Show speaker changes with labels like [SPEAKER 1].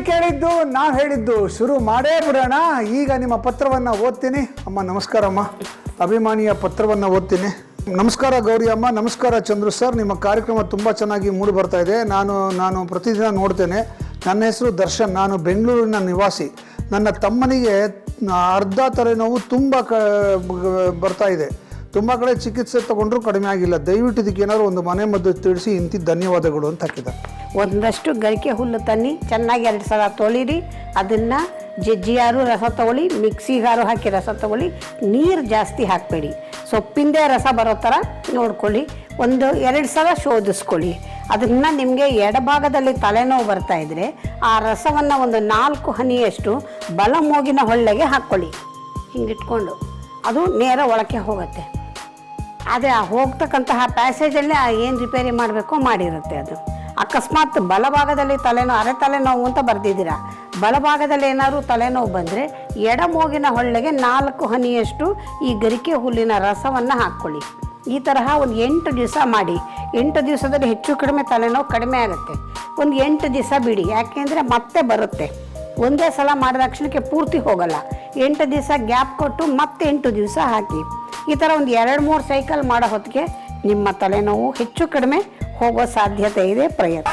[SPEAKER 1] ಕೇಳಿದ್ದು ನಾವು ಹೇಳಿದ್ದು ಶುರು ಮಾಡೇ ಬಿಡೋಣ. ಈಗ ನಿಮ್ಮ ಪತ್ರವನ್ನು ಓದ್ತೀನಿ. ಅಮ್ಮ, ನಮಸ್ಕಾರ ಅಮ್ಮ. ಅಭಿಮಾನಿಯ ಪತ್ರವನ್ನು ಓದ್ತೀನಿ. ನಮಸ್ಕಾರ ಗೌರಿ ಅಮ್ಮ, ನಮಸ್ಕಾರ ಚಂದ್ರು ಸರ್. ನಿಮ್ಮ ಕಾರ್ಯಕ್ರಮ ತುಂಬ ಚೆನ್ನಾಗಿ ಮೂಡಿ ಬರ್ತಾ ಇದೆ. ನಾನು ನಾನು ಪ್ರತಿದಿನ ನೋಡ್ತೇನೆ. ನನ್ನ ಹೆಸರು ದರ್ಶನ್. ನಾನು ಬೆಂಗಳೂರಿನ ನಿವಾಸಿ. ನನ್ನ ತಮ್ಮನಿಗೆ ಅರ್ಧ ತಲೆನೋವು ತುಂಬ ಕ ಬರ್ತಾ ಇದೆ. ತುಂಬ ಕಡೆ ಚಿಕಿತ್ಸೆ ತಗೊಂಡ್ರೂ ಕಡಿಮೆ ಆಗಿಲ್ಲ. ದಯವಿಟ್ಟು ಇದಕ್ಕೆ ಏನಾದರೂ ಒಂದು ಮನೆ ಮದ್ದು ತಿಳಿಸಿ ಇಂತಿ ಧನ್ಯವಾದಗಳು ಅಂತ ಹಾಕಿದ್ದಾರೆ.
[SPEAKER 2] ಒಂದಷ್ಟು ಗರಿಕೆ ಹುಲ್ಲು ತನ್ನಿ, ಚೆನ್ನಾಗಿ ಎರಡು ಸಲ ತೊಳಿರಿ. ಅದನ್ನು ಜಜ್ಜಿಯಾರು ರಸ ತಗೊಳ್ಳಿ, ಮಿಕ್ಸಿಗಾರು ಹಾಕಿ ರಸ ತಗೊಳ್ಳಿ, ನೀರು ಜಾಸ್ತಿ ಹಾಕಬೇಡಿ. ಸೊಪ್ಪಿಂದೇ ರಸ ಬರೋ ಥರ ನೋಡ್ಕೊಳ್ಳಿ. ಒಂದು ಎರಡು ಸಲ ಶೋಧಿಸ್ಕೊಳ್ಳಿ. ಅದನ್ನು ನಿಮಗೆ ಎಡಭಾಗದಲ್ಲಿ ತಲೆನೋವು ಬರ್ತಾ ಇದ್ದರೆ ಆ ರಸವನ್ನು ಒಂದು ನಾಲ್ಕು ಹನಿಯಷ್ಟು ಬಲ ಮೂಗಿನ ಹೊಳ್ಳೆಗೆ ಹಾಕ್ಕೊಳ್ಳಿ. ಹಿಂಗಿಟ್ಕೊಂಡು. ಅದು ನೇರ ಒಳಕ್ಕೆ ಹೋಗುತ್ತೆ. ಅದೇ ಆ ಹೋಗ್ತಕ್ಕಂತಹ ಪ್ಯಾಸೇಜಲ್ಲೇ ಏನು ರಿಪೇರಿ ಮಾಡಬೇಕೋ ಮಾಡಿರುತ್ತೆ ಅದು. ಅಕಸ್ಮಾತ್ ಬಲಭಾಗದಲ್ಲಿ ತಲೆನೋವು ಅರೆ ತಲೆನೋವು ಅಂತ ಬರ್ದಿದ್ದೀರಾ? ಬಲಭಾಗದಲ್ಲಿ ಏನಾದರೂ ತಲೆನೋವು ಬಂದರೆ ಎಡಮೋಗಿನ ಹೊಳ್ಳೆಗೆ ನಾಲ್ಕು ಹನಿಯಷ್ಟು ಈ ಗರಿಕೆ ಹುಲ್ಲಿನ ರಸವನ್ನು ಹಾಕ್ಕೊಳ್ಳಿ. ಈ ತರಹ ಒಂದು ಎಂಟು ದಿವಸ ಮಾಡಿ. ಎಂಟು ದಿವಸದಲ್ಲಿ ಹೆಚ್ಚು ಕಡಿಮೆ ತಲೆನೋವು ಕಡಿಮೆ ಆಗುತ್ತೆ. ಒಂದು ಎಂಟು ದಿವಸ ಬಿಡಿ. ಯಾಕೆಂದರೆ ಮತ್ತೆ ಬರುತ್ತೆ. ಒಂದೇ ಸಲ ಮಾಡಿದ ತಕ್ಷಣಕ್ಕೆ ಪೂರ್ತಿ ಹೋಗಲ್ಲ. ಎಂಟು ದಿವಸ ಗ್ಯಾಪ್ ಕೊಟ್ಟು ಮತ್ತೆ ಎಂಟು ದಿವಸ ಹಾಕಿ. ಈ ಥರ ಒಂದು ಎರಡು ಮೂರು ಸೈಕಲ್ ಮಾಡೋ ಹೊತ್ತಿಗೆ ನಿಮ್ಮ ತಲೆನೋವು ಹೆಚ್ಚು ಕಡಿಮೆ ಹೋಗೋ ಸಾಧ್ಯತೆ ಇದೆ ಪ್ರಯತ್ನ.